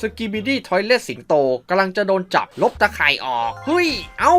สกิบิดี้ทอยเลสสิงโตกำลังจะโดนจับลบตะข่ายออก เฮ้ย เอ้า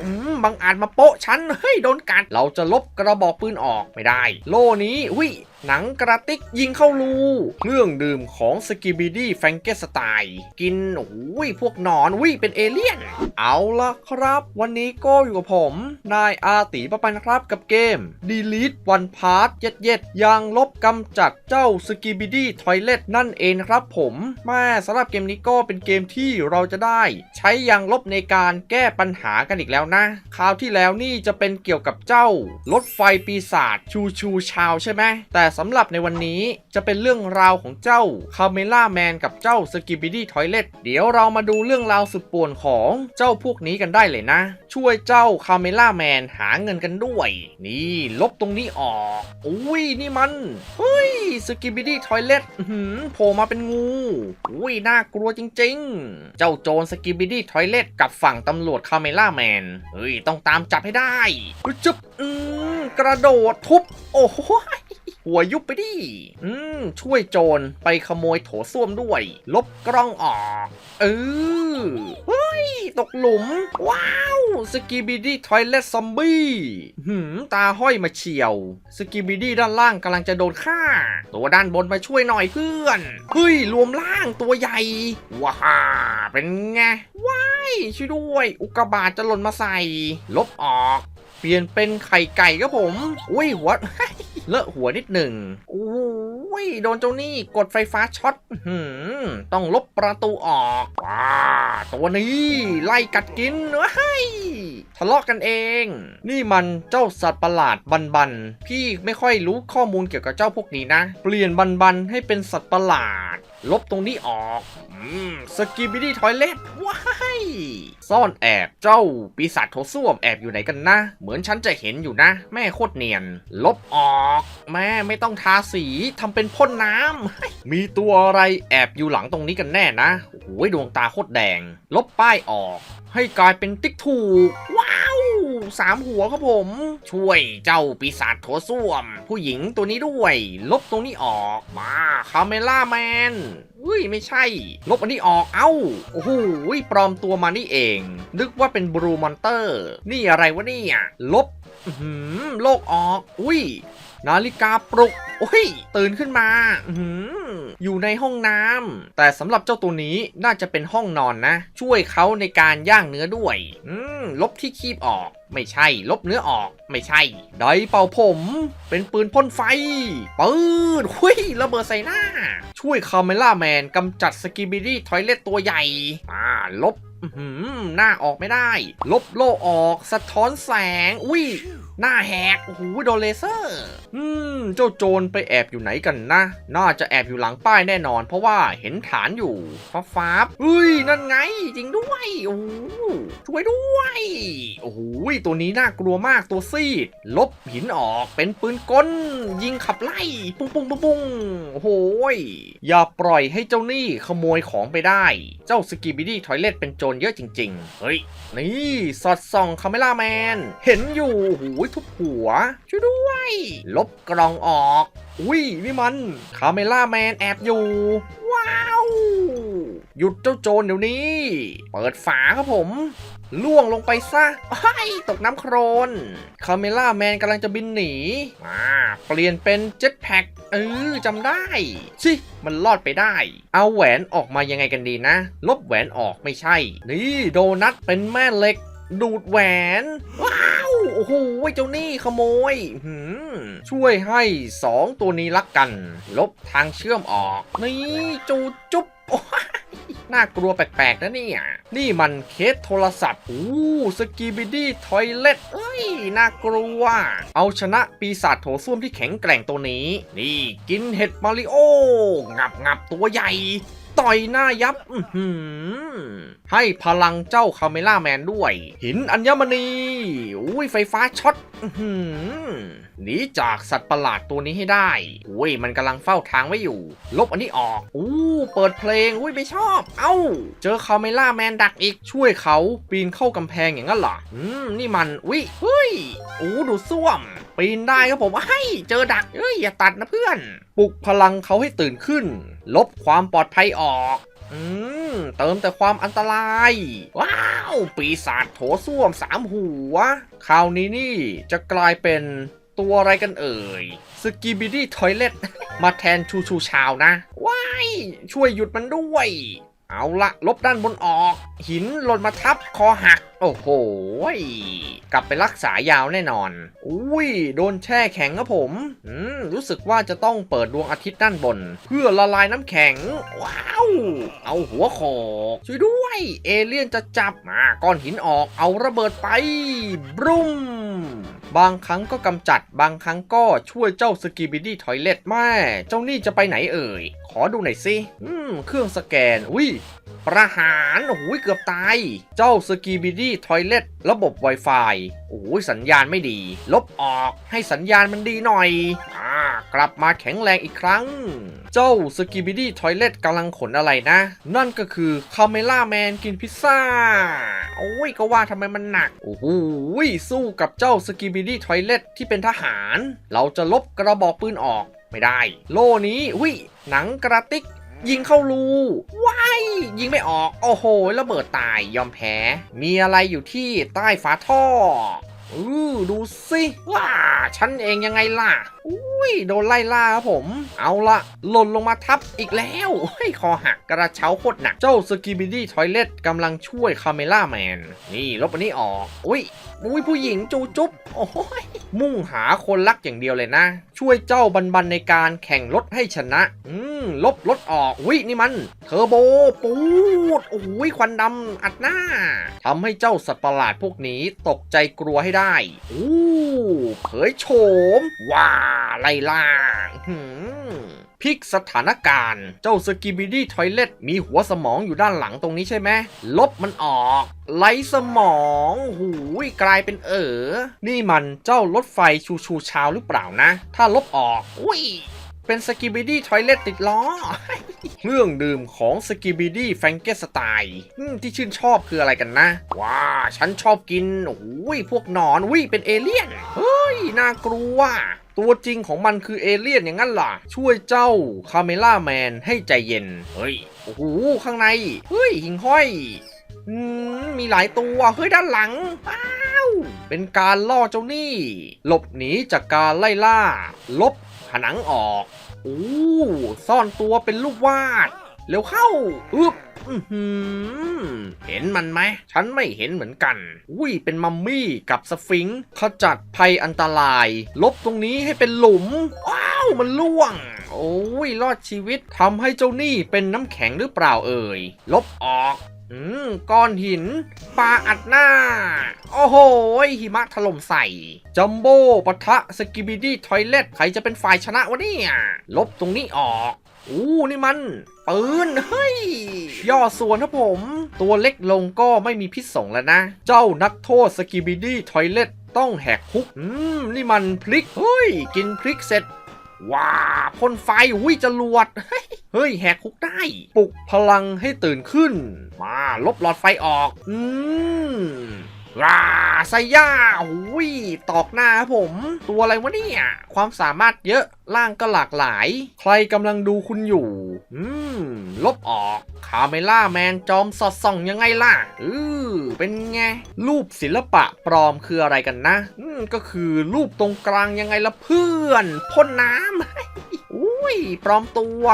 อืมบางอาจมาโปะฉัน เฮ้ย โดนกัด เราจะลบกระบอกปืนออกไม่ได้ โล่นี้ อุ้ย หนังกระติกยิงเข้ารูเครื่องดื่มของสกิบิดี้แฟงเกสไตล์กินโอ้ยพวกหนอนอุ้ยเป็นเอเลี่ยน เอาละครับ วันนี้ก็อยู่กับผม นายอาตีประปันครับกับเกม Delete One Part เย็ดเย็ดๆยังลบกำจัดเจ้าสกิบิดี้ทอยเลตนั่นเองครับผมแม่สำหรับเกมนี้ก็เป็นเกมที่เราจะได้ ใช้ยางลบในการแก้ปัญหากันอีกแล้วนะ คราวที่แล้วนี่จะเป็นเกี่ยวกับเจ้ารถไฟปีศาจชูชูชาวใช่ไหมแต่สำหรับในวันนี้จะเป็นเรื่องราวของเจ้าคาเมล่าแมนกับเจ้าสกิบิดี้ทอยเลตเดี๋ยวเรามาดูเรื่องราวสุดป่วนของเจ้าพวกนี้กันได้เลยนะ ช่วยเจ้าคาเมล่าแมนหาเงินกันด้วย นี่ลบตรงนี้ออกอุ้ยนี่มันเฮ้ยสกิบิดี้ทอยเลตโผล่มาเป็นงูอุ้ยน่ากลัวจริง ๆ เจ้าโจรสกิบิดี้ทอยเลตกับฝั่งตำรวจคาเมล่าแมนเฮ้ยต้องตามจับให้ได้อุ๊ยจึ๊บอืมกระโดดทุบโอ้โห หัวยุบไปดิ อืม ช่วยโจรไปขโมยโถส้วมด้วย ลบกล้องออก เออ เฮ้ย ตกหลุม ว้าว สกีบิดี้ทอยเลตซอมบี้หืม ตาห้อยมาเฉียว สกีบิดี้ด้านล่างกำลังจะโดนฆ่า ตัวด้านบนมาช่วยหน่อยเพื่อน เฮ้ย รวมล่างตัวใหญ่ ว้าเป็นไง ว้าย ช่วยด้วย อุกกาบาตจะหล่นมาใส่ ลบออก เปลี่ยนเป็นไข่ไก่ครับผม อุ้ยหัว เลอะหัวนิดหนึ่งโอ้ยโดนเจ้านี่กดไฟฟ้าช็อตหือต้องลบประตูออกว้าตัวนี้ไล่กัดกินเฮ้ยทะเลาะกันเอง นี่มันเจ้าสัตว์ประหลาดบันบันพี่ไม่ค่อยรู้ข้อมูลเกี่ยวกับเจ้าพวกนี้นะ เปลี่ยนบันบันให้เป็นสัตว์ประหลาด ลบตรงนี้ออกสกิบิดี้ทอยเลตว้ายซ่อนแอบเจ้าปีศาจโถส้วมแอบอยู่ไหนกันนะ เหมือนฉันจะเห็นอยู่นะ แม่โคตรเนียน ลบออก แม่ไม่ต้องทาสีทำเป็นพ่นน้ำมีตัวอะไรแอบอยู่หลังตรงนี้กันแน่นะโอ้โหดวงตาโคตรแดง ลบป้ายออก ให้กลายเป็นติ๊กถูก ว้าว สามหัวครับผม ช่วยเจ้าปีศาจโถส้วม ผู้หญิงตัวนี้ด้วย ลบตรงนี้ออกมาคาเมล่าแมนอุ้ยไม่ใช่ ลบอันนี้ออกเอ้าโอ้โหปลอมตัวมานี่เอง นึกว่าเป็นบรูมอนเตอร์ นี่อะไรวะเนี่ยลบหือโลกออก อุ้ย นาฬิกาปลุกโอ้ยตื่นขึ้นมาอื้อหืออยู่ในห้องน้ำแต่สำหรับเจ้าตัวนี้น่าจะเป็นห้องนอนนะ ช่วยเขาในการย่างเนื้อด้วย อืมลบที่คีบออก ไม่ใช่ ลบเนื้อออก ไม่ใช่ไดร์เป่าผม เป็นปืนพ่นไฟปืนหุยระเบิดใส่หน้า ช่วยคาเมล่าแมนกำจัดสกิบิดี้ทอยเลตตัวใหญ่ อ่า ลบอื้อ หือหน้าออกไม่ได้ ลบโลออก สะท้อนแสง อุ้ย หน้าแหก โอ้โห โดนเลเซอร์ อืม เจ้าโจรไปแอบอยู่ไหนกันนะ น่าจะแอบอยู่หลังป้ายแน่นอน เพราะว่าเห็นฐานอยู่ฟ้าฟ้าบเฮ้ย นั่นไง จริงด้วย โอ้โหช่วยด้วย โอ้โห ตัวนี้น่ากลัวมาก ตัวซีดลบหินออก เป็นปืนกล ยิงขับไล่ ปุ้งปุ้งปุ้งปุ้งโอ้โหยอย่าปล่อยให้เจ้านี่ขโมยของไปได้ เจ้าสกิบิดี้ทอยเลตเป็นโจรเยอะจริง ๆ เฮ้ย นี่สอดส่องคาเมล่าแมน เห็นอยู่หูยทุบหัว ช่วยด้วย ลบกล่องออก อุ้ยนี่มันคาเมล่าแมนแอบอยู่ ว้าว หยุดเจ้าโจรเดี๋ยวนี้ เปิดฝาครับผม ล่วงลงไปซะไอ้ตกน้ำโครนคาเมล่าแมนกำลังจะบินหนีอ่าเปลี่ยนเป็นเจ็ตแพ็กเออจำได้ชิมันรอดไปได้ เอาแหวนออกมายังไงกันดีนะ ลบแหวนออกไม่ใช่ นี่โดนัทเป็นแม่เหล็ก ดูดแหวน ว้าว โอ้โหเจ้านี่ขโมยหืมช่วยให้สองตัวนี้รักกัน ลบทางเชื่อมออก นี่จูจุ๊บน่ากลัวแปลกๆนะเนี่ย นี่มันเคสโทรศัพท์ อู้สกีบิดี้ทอยเลตเอ้ย น่ากลัว เอาชนะปีศาจโถส้วมที่แข็งแกร่งตัวนี้ นี่กินเห็ดมาริโอ งับงับตัวใหญ่ ต่อยหน้ายับอื้อหือให้พลังเจ้าคาเมล่าแมนด้วย หินอัญมณีอุ้ยไฟฟ้าช็อตอื้อหือหนีจากสัตว์ประหลาดตัวนี้ให้ได้อุ้ยมันกำลังเฝ้าทางไว้อยู่ ลบอันนี้ออกอู้เปิดเพลงอุ้ยไม่ชอบ เอ้า เจอคาเมล่าแมนดักอีกช่วยเขาปีนเข้ากำแพงอย่างนั้นเหรออืมนี่มันอุ้ยเฮ้ยอู้ดูส้วม ปีนได้ครับผมไอ้เจอดักเอ้ยอย่าตัดนะเพื่อน ปลุกพลังเขาให้ตื่นขึ้น ลบความปลอดภัยออกอืมเติมแต่ความอันตราย ว้าว ปีศาจโถส้วมสามหัว คราวนี้นี่จะกลายเป็นตัวอะไรกันเอ่ย สกีบิดี้ทอยเลตมาแทนชูชูชาวนะ ว้าย ช่วยหยุดมันด้วย เอาละลบด้านบนออก หินหล่นมาทับคอหัก โอ้โห กลับไปรักษายาวแน่นอน อุ้ย โดนแช่แข็งครับผมอืมรู้สึกว่าจะต้องเปิดดวงอาทิตย์ด้านบน เพื่อละลายน้ำแข็ง ว้าว เอาหัวโขกช่วยด้วย เอเลี่ยนจะจับมาก้อนหินออกเอาระเบิดไปบรุม บางครั้งก็กำจัด บางครั้งก็ช่วยเจ้าสกีบิดี้ทอยเลตแม่ เจ้านี่จะไปไหนเอ่ย ขอดูหน่อยสิ อืม เครื่องสแกน อุ้ย ประหารโอ้โหเกือบตาย เจ้าสกีบิดี้ทอยเลตระบบ Wi-Fi โอ้โหสัญญาณไม่ดี ลบออกให้สัญญาณมันดีหน่อยอ่ากลับมาแข็งแรงอีกครั้ง เจ้าสกีบิดี้ทอยเลตกำลังขนอะไรนะ นั่นก็คือคาเมล่าแมนกินพิซซ่า โอ้ยก็ว่าทำไมมันหนัก โอ้โหสู้กับเจ้าสกีบิดี้ทอยเลตที่เป็นทหาร เราจะลบกระบอกปืนออกไม่ได้ โล่นี้อุ้ยหนังกระติก ยิงเข้ารูว้ายยิงไม่ออก โอ้โหระเบิดตายยอมแพ้ มีอะไรอยู่ที่ใต้ฝาท่อ อือดูสิว้าฉันเองยังไงล่ะอุ้ยโดนไล่ล่าครับผม เอาละหล่นลงมาทับอีกแล้วเฮ้ยคอหักกระเช้าโคตรหนัก เจ้าสกีบิดี้ทอยเลตกำลังช่วยคาเมล่าแมน นี่ลบอันนี้ออก อุ้ยอุ้ยผู้หญิงจูจุ๊บโอ้ยมุ่งหาคนรักอย่างเดียวเลยนะ ช่วยเจ้าบันบันในการแข่งรถให้ชนะ อืมลบรถออกอุ้ยนี่มัน เทอร์โบปูดโอ้ยควันดำอัดหน้าทำให้เจ้าสัตว์ประหลาดพวกนี้ตกใจกลัวให้ได้อู้เผยโฉมว้าไล่ล่าหืมพลิกสถานการณ์ เจ้าสกิบิดี้ทอยเลตมีหัวสมองอยู่ด้านหลังตรงนี้ใช่ไหม ลบมันออก ไล่สมอง หูยกลายเป็นเออ นี่มันเจ้ารถไฟชูชูชาวหรือเปล่านะ ถ้าลบออก อุ้ย เป็นสกิบิดี้ทอยเลตติดล้อ เครื่องดื่มของสกิบิดี้แฟงเกสไตน์ที่ชื่นชอบคืออะไรกันนะ ว้า ฉันชอบกินโอ้ยพวกหนอนอุ้ยเป็นเอเลี่ยน เฮ้ย น่ากลัวตัวจริงของมันคือเอเลี่ยนอย่างนั้นล่ะ ช่วยเจ้าคาเมล่าแมนให้ใจเย็น เฮ้ย โอ้โห ข้างใน เฮ้ย หิงห้อยมีหลายตัว เฮ้ย ด้านหลังว้าวเป็นการล่อเจ้าหนี้หลบหนีจากการไล่ล่า ลบผนังออก โอ้ซ่อนตัวเป็นรูปวาด เร็วเข้าอึบอื้อหือเห็นมันไหม ฉันไม่เห็นเหมือนกัน อุ้ย เป็นมัมมี่กับสฟิงค์ขจัดภัยอันตราย ลบตรงนี้ให้เป็นหลุม ว้าว มันล่วง โอ้ย รอดชีวิตทำให้เจ้านี้เป็นน้ำแข็งหรือเปล่าเอ่ย ลบออก อืมก้อนหินปลาอัดหน้า โอ้โห หิมะถล่มใส่ จัมโบ้ปะทะสกิบิดี้ทอยเลตใครจะเป็นฝ่ายชนะวะเนี่ย ลบตรงนี้ออกอู้นี่มัน ปืน เฮ้ย ย่อส่วนครับผม ตัวเล็กลงก็ไม่มีพิษสงแล้วนะ เจ้านักโทษสกิบิดี้ทอยเลตต้องแหกคุก อืม นี่มันพลิก เฮ้ย กินพลิกเสร็จ ว้าพ่นไฟหุยจรวด เฮ้ยแหกคุกได้ ปลุกพลังให้ตื่นขึ้น มาลบหลอดไฟออก อืม ว้าไซย่าหุยตอกหน้าครับผม ตัวอะไรวะเนี่ย ความสามารถเยอะร่างก็หลากหลาย ใครกำลังดูคุณอยู่ อืม ลบออกคาเมล่าแมนจอมสอดส่องยังไงล่ะ อือเป็นไง รูปศิลปะปลอมคืออะไรกันนะ อืม ก็คือรูปตรงกลางยังไงละเพื่อน พ่นน้ำ ยปลอมตัว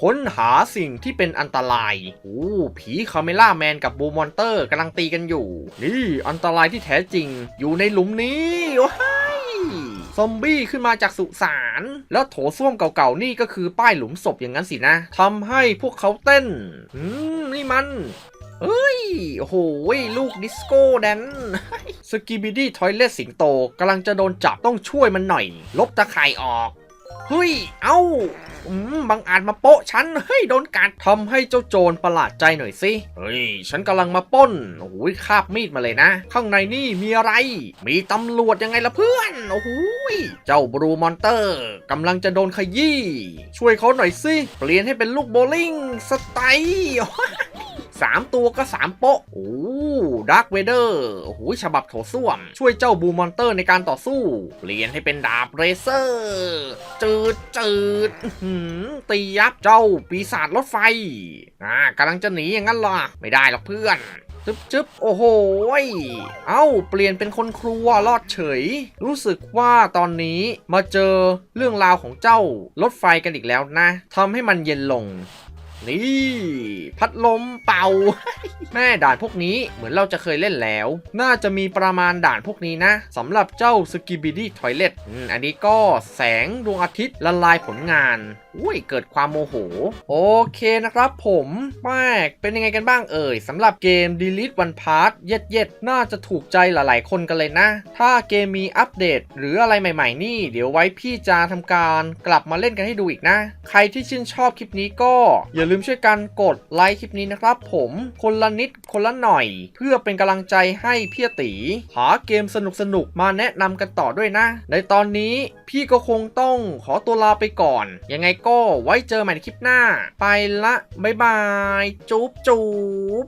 ค้นหาสิ่งที่เป็นอันตรายโอ้ผีคาเมล่าแมนกับบูมอนเตอร์กำลังตีกันอยู่ นี่อันตรายที่แท้จริงอยู่ในหลุมนี้ว้ายซอมบี้ขึ้นมาจากสุสาน แล้วโถส้วมเก่าๆ นี่ก็คือป้ายหลุมศพอย่างนั้นสินะทำให้พวกเขาเต้น อืม นี่มันเฮ้ย โอ้โห ลูกดิสโก้แดนสกิบิดี้ทอยเลสสิงโตกำลังจะโดนจับต้องช่วยมันหน่อย ลบตะข่ายออก เฮ้ย เอ้าอืมบังอาจมาโปะฉัน เฮ้ย โดนกัดทำให้เจ้าโจรประหลาดใจหน่อยสิ เฮ้ย ฉันกำลังมาป้น โอ้ยคาบมีดมาเลยนะ ข้างในนี่มีอะไร มีตำรวจยังไงล่ะเพื่อน โอ้โหยเจ้าบรูมอนเตอร์กำลังจะโดนขยี้ ช่วยเขาหน่อยสิ เปลี่ยนให้เป็นลูกโบลิ่งสไตล์ 3 ตัวก็ 3 โปะโอ้ดักเวเดอร์โอ้โหฉบับโถส้วม ช่วยเจ้าบูมอนเตอร์ในการต่อสู้ เปลี่ยนให้เป็นดาบเรเซอร์ จืดจืดตียับเจ้าปีศาจรถไฟ อ่ากำลังจะหนีอย่างนั้นหรอ ไม่ได้หรอกเพื่อนจึ๊บจึ๊บโอ้โห เอ้า เปลี่ยนเป็นคนครัวรอดเฉย รู้สึกว่าตอนนี้มาเจอเรื่องราวของเจ้ารถไฟกันอีกแล้วนะทำให้มันเย็นลง นี่ พัดลมเป่า แม่ด่านพวกนี้เหมือนเราจะเคยเล่นแล้ว น่าจะมีประมาณด่านพวกนี้นะสำหรับเจ้าสกิบิดี้ทอยเลตอันนี้ก็แสงดวงอาทิตย์ละลายผลงานอุ้ยเกิดความโมโห โอเคนะครับผมแม่เป็นยังไงกันบ้างเอ่ยสำหรับเกม Delete One Part เย็ดเย็ดน่าจะถูกใจหลายๆ คนกันเลยนะ ถ้าเกมมีอัปเดต หรืออะไรใหม่ๆ นี่ เดี๋ยวไว้พี่จะทำการกลับมาเล่นกันให้ดูอีกนะ ใครที่ชื่นชอบคลิปนี้ก็ อย่าลืมช่วยกันกดไลค์คลิปนี้นะครับผมคนละนิดคนละหน่อย เพื่อเป็นกำลังใจให้พี่ตีหาเกมสนุกๆมาแนะนำกันต่อด้วยนะ ในตอนนี้พี่ก็คงต้องขอตัวลาไปก่อนยังไงก็ไว้เจอใหม่ในคลิปหน้า ไปละ บ๊ายบาย จุ๊บจุ๊บ